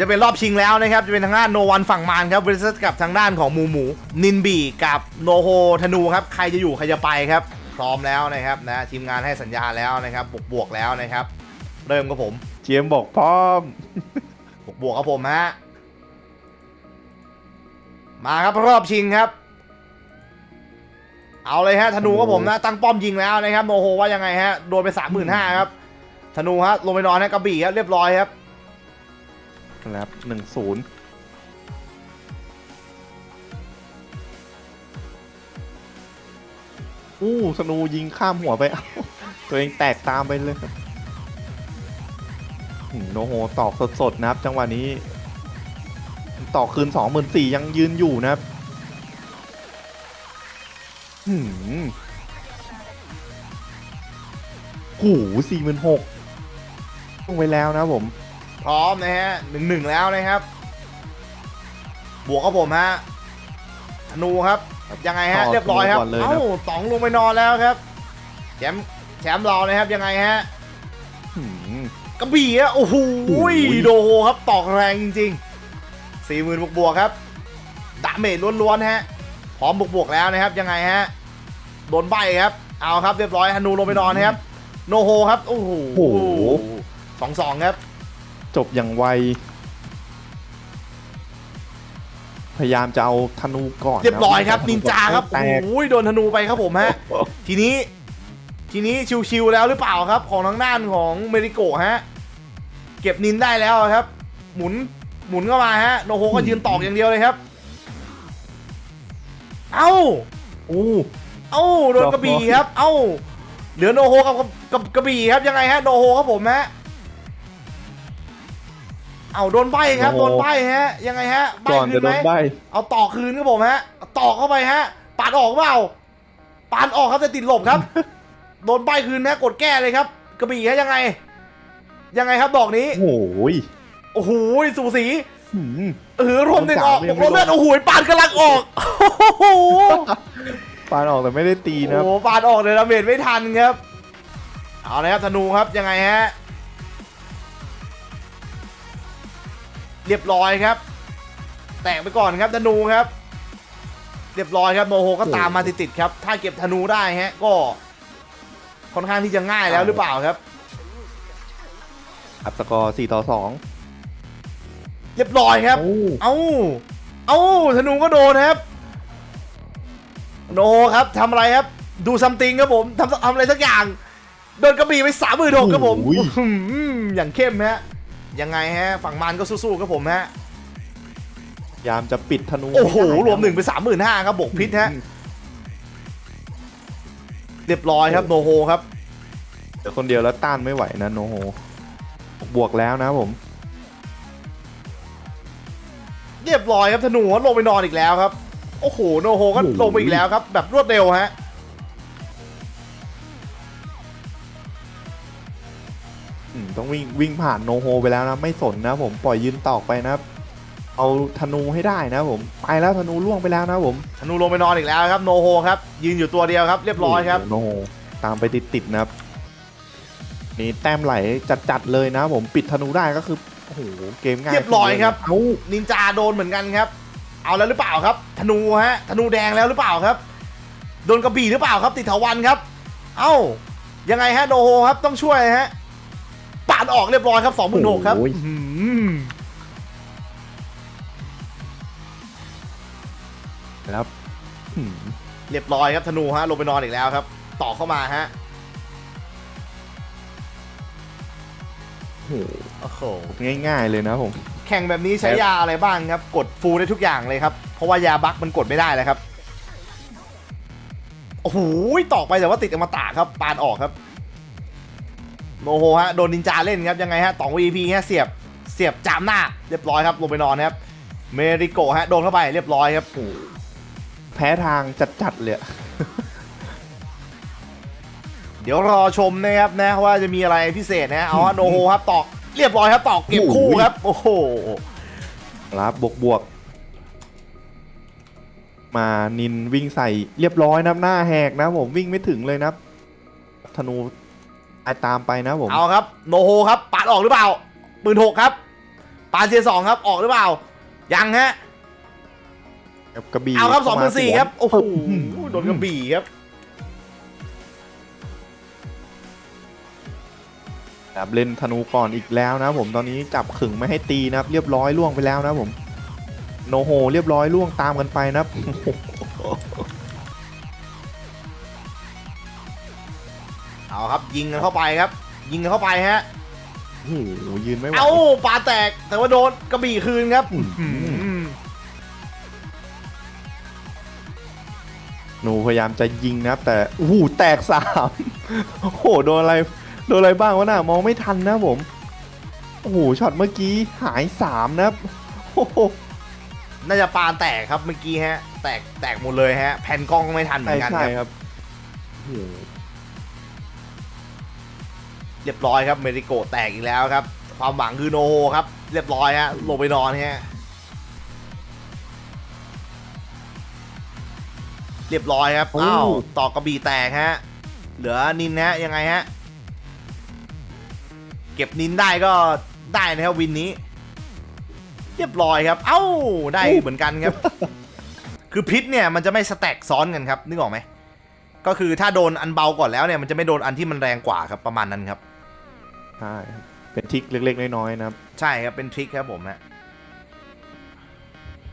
จะเป็นรอบชิงแล้วนะครับ จะเป็นทางด้านโนวันฝั่งมานครับ versus กับทางด้านของหมูหมู นินบีกับโนโฮธนูครับ ใครจะอยู่ใครจะไปครับ พร้อมแล้วนะครับนะทีมงานให้สัญญาณแล้วนะครับบวกบวกๆแล้วนะครับ เริ่มกับผมเจียมบอกพร้อม บวกบวกๆครับผมฮะมาครับรอบชิงครับ เอาเลยฮะธนูครับผมนะ ตั้งป้อมยิงแล้วนะครับโนโฮว่ายังไงฮะโดนไปสามหมื่นห้าครับธนูฮะลงไปนอนให้กระบี่ครับเรียบร้อยครับ ครับหนึ่งศูนย์อู้สนูยิงข้ามหัวไป เอาตัวเองแตกตามไปเลยโนโฮตอกสดๆนะครับ จังหวะนี้ต่อคืนสองหมื่นสี่ยังยืนอยู่นะครับหืมหูสี่หมื่นหกลงไปแล้วนะผม ร้อมนะฮะหนึ่งหนึ่งแล้วนะครับ บวกครับผมฮะธนูครับยังไงฮะต่อเรียบร้อยครับธนูก่อนเลยนะเอ้าต๋องลงไปนอนแล้วครับแชมป์แชมป์เรานะครับยังไงฮะหืมกระบี่อะโอ้โหโอ้ยโดโฮครับตอกแรงจริงๆสี่หมื่นบวกบวกๆครับดาเมจล้วนๆฮะพร้อมบวกบวกๆแล้วนะครับยังไงฮะโดนใบครับ เอาครับเรียบร้อยธนูลงไปนอนนะครับ โนโฮครับ โอ้โหโอ้โหสองสองครับ จบอย่างไว พยายามจะเอาธนูก่อนเรียบร้อยครับธนินจาครับแตโอ้กโหโดนธนูไปครับผมฮะทีนี้ ทีนี้ชิวๆแล้วหรือเปล่าครับ ของทางด้านของเมริโกะฮะเก็บนินได้แล้วครับ หมุนหมุนเข้ามาฮะโนโฮก็ยืนตอกอย่างเดียวเลยครับ เอ้าอู้เอ้าโดนกระบี่ครับ เอ้าเหลือโนโฮกับกับกับกระบี่ครับยังไงฮะโนโฮครับผมฮะ เอ้าโดนใบครับ โดนใบฮะ ยังไงฮะใบก่อนคืจะนโดไหมนใบเอาต่อคืนครับผมฮะเอาต่อเข้าไปฮะปาดออกเปล่าปาดออกครับแต่ติดหลบครับ โดนใบคืนนะกดแก้เลยครับ กระบี่ฮะยังไง ยังไงครับดอกนี้ โอ้ยโอ้โหสูสี หืม เออรวมหนึ่งออกยังรไม่วมเลือดลงโอ้โหปาดกำลังออกโอ้โห ปานออกแต่ไม่ได้ตีโอ้นะครับโหปาดออกเลยดาเมจไม่ทันครับ เอาเลยครับธนูครับยังไงฮะ เรียบร้อยครับ แตกไปก่อนครับธนูครับ เรียบร้อยครับโนโฮก็ตามมาติดๆครับ ถ้าเก็บธนูได้ฮะ ก็ค่อนข้างที่จะง่ายแล้วหรือเปล่าครับ อัพสกอร์4ต่อเรียบร้อยครับ2โอ้เอ้า เอ้าธนูก็โดนครับ โนครับทำอะไรครับ ดูซัมติงครับผมทำทำอะไรสักอย่าง โดนกระบี่ไปสามหมื่นหกครับผมอื้อหืออย่างเข้มฮะ ยังไงฮะ ฝั่งมันก็สู้ๆครับผมฮะพยายามจะปิดธนูโอ้โหไได้นะรวมหนึ่งไปสามหมื่นห้าครับบวกพิษฮะ เรียบร้อยครับโนโฮครับเดี๋ยวคนเดียวแล้วต้านไม่ไหวนะโนโฮ บวกแล้วนะครับผม เรียบร้อยครับธนูลงไปนอนอีกแล้วครับ โอ้โห โนโฮก็ลงไปอีกแล้วครับ แบบรวดเร็วฮะ ต้องวิ่งวิ่งผ่านโนโฮไปแล้วนะ ไม่สนนะผมปล่อยยืนตอกไปนะครับเอาธนูให้ได้นะผมไปแล้วธนูล่วงไปแล้วนะผมธนูลงไปนอนอีกแล้วครับโนโฮครับยืนอยู่ตัวเดียวครับเรียบร้อยครับโโหโนโฮตามไปติดๆนะครับนี่แต้มไหลจัดๆเลยนะผมปิดธนูได้ก็คือโอ้โหเกมง่ายเรียบร้อยครับเอ้านินจาโดนเหมือนกันครับ เอาแล้วหรือเปล่าครับ ธนูฮะธนูแดงแล้วหรือเปล่าครับโดนกระบี่หรือเปล่าครับติดเถาวันครับ เอ้ายังไงฮะโนโฮครับต้องช่วยฮะ ปาดออกเรียบร้อยครับสองหมื่นหกครับโอ้ยอื้อหือครับหืมเรียบร้อยครับธนูฮะลงไปนอนอีกแล้วครับ ต่อเข้ามาฮะโอ้โหโอ้โหง่ายๆเลยนะผม แข่งแบบนี้ใช้ยาอะไรบ้างครับ กดฟูลได้ทุกอย่างเลยครับ เพราะว่ายาบั๊กมันกดไม่ได้แล้วครับโอ้โหตอกไปแต่ว่าติดอมตะครับปานออกครับ โมโหฮะโดนนินจาเล่นครับยังไงฮะตอง VP ฮะเสียบเสียบจามหน้าเรียบร้อยครับลงไปนอนครับเมริโกะฮะโดนเข้าไปเรียบร้อยครับแพ้ทางจัดๆเลยอะเดี๋ยวรอชมนะครับนะว่าจะมีอะไรพิเศษนะเอาฮะโนโฮครับตอกเรียบร้อยครับตอกเก็บคู่ครับ โอ้โหรับบวกบวกๆมานินวิ่งใส่เรียบร้อยนะหน้าแหกนะผมวิ่งไม่ถึงเลยนะธนู ตายตามไปนะผมเอาครับโนโฮครับปาดออกหรือเปล่าหมื่นหกครับปาเซียสองครับออกหรือเปล่า ยังฮะครับกระบี่เอาครับสองเข้าพัมานสี่สวนครับโอ้โหโดนกระบี่ครับครับเล่นธนูก่อนอีกแล้วนะผมตอนนี้จับขึงไม่ให้ตีนะครับ เรียบร้อยล่วงไปแล้วนะผม โนโฮเรียบร้อยล่วงตามกันไปนะครับ เอาครับยิงกันเข้าไปครับ ยิงกันเข้าไปฮะโอ้โหยืนไม่ไหว เอาปาแตกแต่ว่าโดนกระบี่คืนครับอื้อหืออืมหนูพยายามจะยิงนะครับ แต่โอ้โหแตกสามโอ้โหโดนอะไรโดนอะไรบ้างวะน่ะมองไม่ทันนะผมโอ้โหช็อตเมื่อกี้หายสามนะครับโอ้โหน่าจะปานแตกครับเมื่อกี้ฮะ แตกแตกหมดเลยฮะ แผ่นกล้องก็ไม่ทันเหมืใช่อนกันใช่ครับครับโอ้โห เรียบร้อยครับเมริโกะแตกอีกแล้วครับ ความหวังคือโนโฮครับ เรียบร้อยฮะลงไปนอนฮะเรียบร้อยครับอ้าวต่อกระบี่แตกฮะเหลือนินฮะยังไงฮะเก็บนินได้ก็ได้นะครับวินนี้ เรียบร้อยครับ เอ้าได้เหมือนกันครับ คือพิษเนี่ยมันจะไม่สแต็กซ้อนกันครับนึกออกไหมก็คือถ้าโดนอันเบาก่อนแล้วเนี่ยมันจะไม่โดนอันที่มันแรงกว่าครับประมาณนั้นครับ ใช่ครับเป็นทริกเล็ก ๆ น้อยๆนะครับใช่ครับ เป็นทริคครับผมฮะ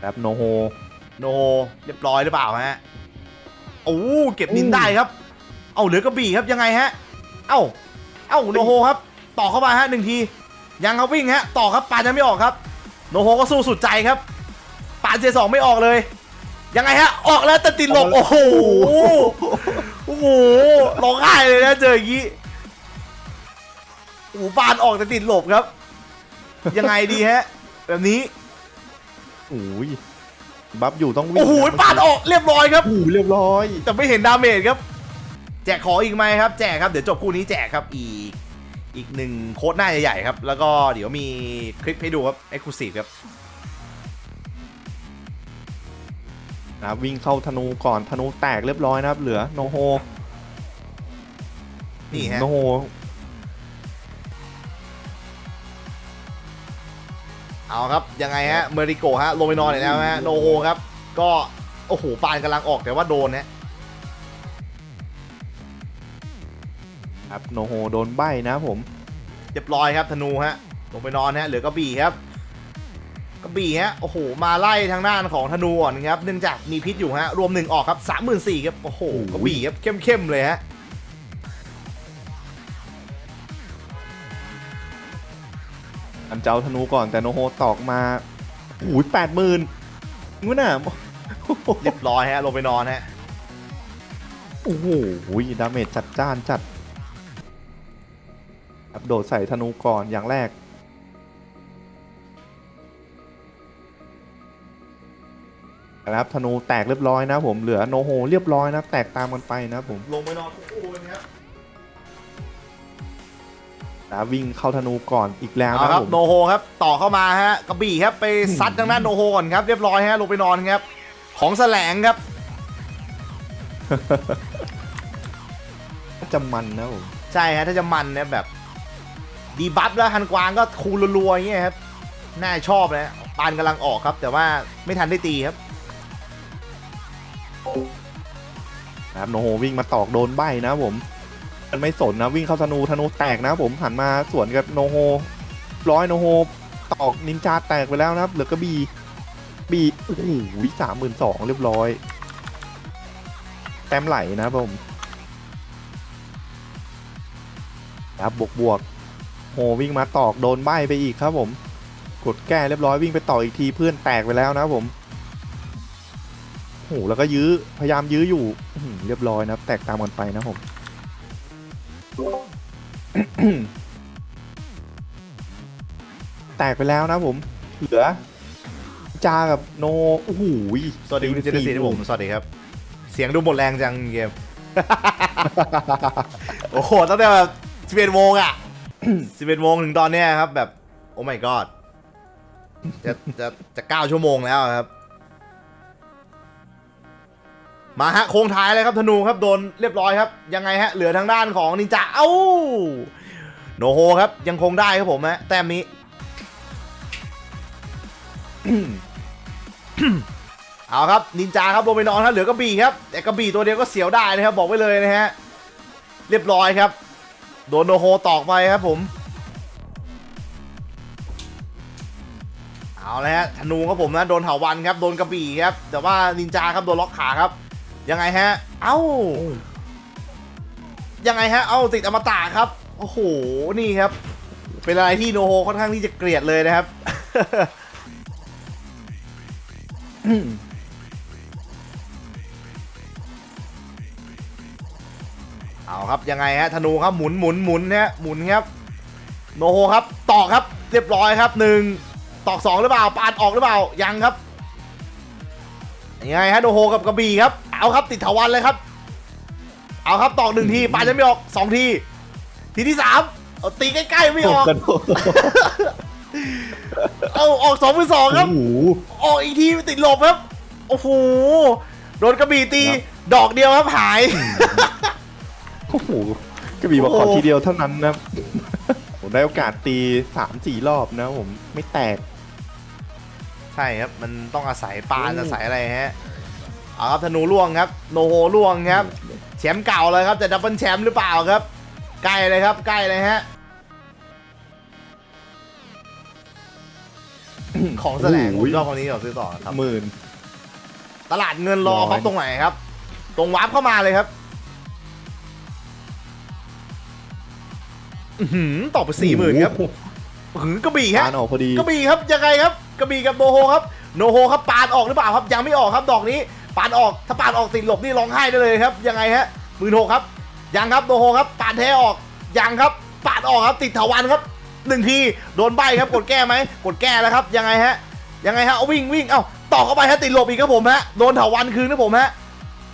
แบบโนโฮโนโฮเรียบร้อยหรือเปล่าฮะโอ้เก็บนินอู้ได้ครับ เอาเหลือกระบี่ครับยังไงฮะ เอ้าเอ้าโนโฮครับ ต่อเข้ามาฮะหนึ่งที ยังเขาวิ่งฮะ ต่อครับปานยังไม่ออกครับ โนโฮก็สู้สุดใจครับปานเจสองไม่ออกเลย ยังไงฮะ ออกแล้วแต่ติดหลบโอ้โหโอ้โหร้องไห้เลยนะเจออย่างนี้ โอ้โหปานออกแต่ติดหลบครับ ยังไงดีฮะ แบบนี้ โอ้ยบัฟอยู่ต้องวิ่งโอ้โหนะปาดออกเรียบร้อยครับ โอ้โหเรียบร้อย แต่ไม่เห็นดาเมจครับ แจกของอีกไหมครับ แจกครับ เดี๋ยวจบคู่นี้แจกครับ อีก อีกหนึ่งโค้ดหน้าใหญ่ๆครับ แล้วก็เดี๋ยวมีคลิปให้ดูครับ เอ็กซ์คลูซีฟครับนะครับวิ่งเข้าธนูก่อนธนูแตกเรียบร้อยนะครับ เหลือโนโฮ นี่ฮะ โนโฮ เอาครับยังไงฮะเมริโกะฮะลงไปนอนเลยแล้วฮะโนโฮครับ ก็โอ้โหปานกำลังออกแต่ว่าโดนฮะครับโนโฮโดนใบนะครับผมเรียบร้อยครับธนูฮะลงไปนอนฮะเหลือกระบี่ครับกระบี่ฮะโอ้โหมาไล่ทางด้านของธนูก่อนครับเนื่องจากมีพิษอยู่ฮะรวมหนึ่งออกครับสามหมื่นสี่ครับโอ้โหกระบี่ครับเข้มๆเลยฮะ อันเจ้าธนูก่อนแต่โนโฮตอกมาโอ้ยแปดหมื่นงั้นน่ะเรียบร้อยฮะลงไปนอนฮะโอ้โหดาเมจจัดจ้านจัดครับโดดใส่ธนูก่อนอย่างแรกนะครับธนูแตกเรียบร้อยนะผมเหลือโนโฮเรียบร้อยนะแตกตามกันไปนะครับผม ลงไปนอนคู่ๆนะครับ นะวิ่งเข้าธนูก่อนอีกแล้วเอานะคครัรับบโนโฮครับต่อเข้ามาฮะกระบี่ครับไปซัดทางด้านโนโฮก่อนครับเรียบร้อยฮะลงไปนอนครับ ของแสลงครับจะมันนะผมใช่ฮะถ้าจะมันเนี่ยแบบดีบัฟแล้วฮันกวางก็คูณรัวๆอย่างเงี้ยครับน่าชอบนะปานกำลังออกครับ แต่ว่าไม่ทันได้ตีครับนะครับโนโฮวิ่งมาตอกโดนใบนะครับผม มันไม่สนนะวิ่งเข้าธนูธนูแตกนะผมหันมาสวนกับโนโฮร้อยโนโฮตอกนินจาแตกไปแล้วนะครับเหลือกระบี่บีโอ้โหสามหมื่นสองเรียบร้อย แต้มไหลนะผมครับบวกบวกโฮวิ่งมาตอกโดนใบไปอีกครับผม กดแก้เรียบร้อยวิ่งไปต่ออีกทีเพื่อนแตกไปแล้วนะผมโอ้โหแล้วก็ยื้อพยายามยื้ออยู่เรียบร้อยนะแตกตามกันไปนะผม แตกไปแล้วนะครับผม เหลือ จากับโนโอ้โหสวัสดีคุณเจนซีที่ผมสวัสดีครับ เสียงดูหมดแรงจังเกมโอ้โหตั้งแต่แบบสิบเอ็ดโมงอะสิบเอ็ดโมงถึงตอนเนี้ยครับ แบบ โอ้ my god จะจะจะเก้าชั่วโมงแล้วครับ มาฮะโค้งท้ายเลยครับธนูครับโดนเรียบร้อยครับ ยังไงฮะ เหลือทางด้านของนินจาเอ้า โนโฮครับยังคงได้ครับผมฮะแต้มนี้เอาครับนินจาครับลงไปนอนครับเหลือกระบี่ครับแต่กระบี่ตัวเดียวก็เสียวได้นะครับ บอกไว้เลยนะฮะเรียบร้อยครับ โดนโนโฮตอกไปครับผมเอาแล้วฮะธนูครับผมนะโดนเถาวันครับโดนกระบี่ครับ แต่ว่านินจาครับโดนล็อกขาครับ ยังไงฮะ เอ้ายังไงฮะ เอ้าติดอมตะครับ โอ้โห นี่ครับ เป็นอะไรที่โนโฮค่อนข้างที่จะเกลียดเลยนะครับ เอาครับยังไงฮะธนูครับหมุนหมุนหมุนฮะหมุนครับโนโฮครับตอกครับเรียบร้อยครับหนึ่งตอกสองหรือเปล่าปาดออกหรือเปล่ายังครับยังไงฮะโนโฮกับกระบี่ครับ เอาครับติดถาวันเลยครับ เอาครับตอกหนึ่งทีปาดจะไม่ออกสองที ทีที่สามเอาตีใกล้ๆไม่ออกกระโดดเอาออกสองเป็นสองครับ โอ้โห ออกอีกทีติดหลบครับ โอ้โห โดนกระบี่ตี ครับ ดอกเดียวครับหาย โอ้โหกระบี่บอกโอ้ขอโห ทีเดียวเท่านั้นนะครับผมได้โอกาสตีสามสี่รอบนะผมไม่แตก ใช่ครับ มันต้องอาศัยปานโอ้อาศัยอะไรฮะ เอาครับธนูล่วงครับ โนโฮล่วงครับ แชมป์เก่าเลยครับ จะดับเบิลแชมป์หรือเปล่าครับ ใกล้เลยครับใกล้เลยฮะ ของแสลงผมชอบคนนี้เดี๋ยวซื้อต่อครับ หมื่น ตลาดเงินรอร้อย ครับตรงไหนครับ ตรงวาร์ปเข้ามาเลยครับอื้อหือตอบไปสี่หมื่นครับโอ้โหหือกระบี่ฮะ ปานออกพอดี กระบี่ครับยังไงครับกระบี่กับโนโฮครับโนโฮครับปานออกหรือเปล่าครับยังไม่ออกครับดอกนี้ปานออกถ้าปานออกติดหลบนี่ร้องไห้ได้เลยครับยังไงฮะหมื่นหกครับ ยังครับโนโฮครับปานแท้ออกยังครับปานออกครับติดถาวันครับหนึ่งทีโดนใบครับกดแก้ไหมกดแก้แล้วครับยังไงฮะยังไงฮะเอาวิ่งวิ่งเอ้าต่อเข้าไปฮะติดหลบอีกครับผมฮะโดนถาวันคืนครับผมฮะ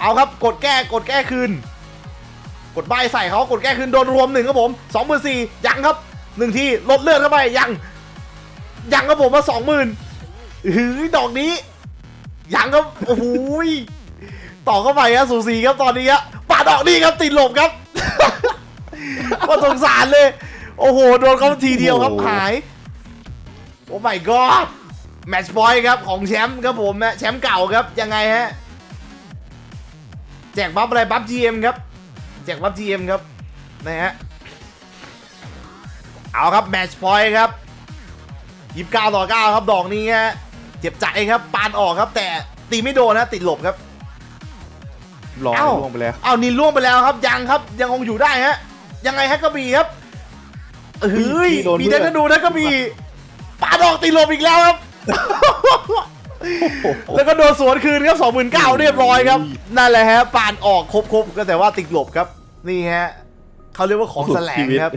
เอาครับกดแก้กดแก้คืน กดใบใส่เขากดแก้คืนโดนรวมหนึ่งครับผมสองหมื่นสี่ยังครับหนึ่งทีลดเลือดเข้าไปยังยังครับผมมาสองหมื่นหือดอกนี้ยังครับโอ้โหยต่อเข้าไปครับสูสีครับตอนนี้ฮะ ดดอกนี้ครับติดหลบครับ ก็สงสารเลย โอ้โห โดนเขาทีเดียวครับโอ้โหหาย โอ้ my god แมตช์พอยต์ครับของแชมป์ครับผมนะแชมป์เก่าครับยังไงฮะแจกบัฟอะไรบัฟ GM ครับแจกบัฟ GM ครับนะฮะเอาครับแมตช์พอยต์ครับยี่สิบเก้าต่อเก้าครับดอกนี้ฮะเจ็บใจครับปานออกครับ แต่ตีไม่โดนนะติดหลบครับ รอเอ้า ล่วงไปแล้ว เอานินล่วงไปแล้วครับยังครับยังคงอยู่ได้ฮะยังไงฮะกระบี่ครับเฮ้ยพี่โดนมีเลืได้อดก็ดูนะกระบี่ปาดออกติดหลบอีกแล้วครับ แล้วก็โดนสวนคืนครับสองหมื่นเก้าเรียบร้อยครับ นั่นแหละฮะปานออกครบๆก็แต่ว่าติดหลบครับ นี่ฮะเขาเรียกว่าของแสลงครับ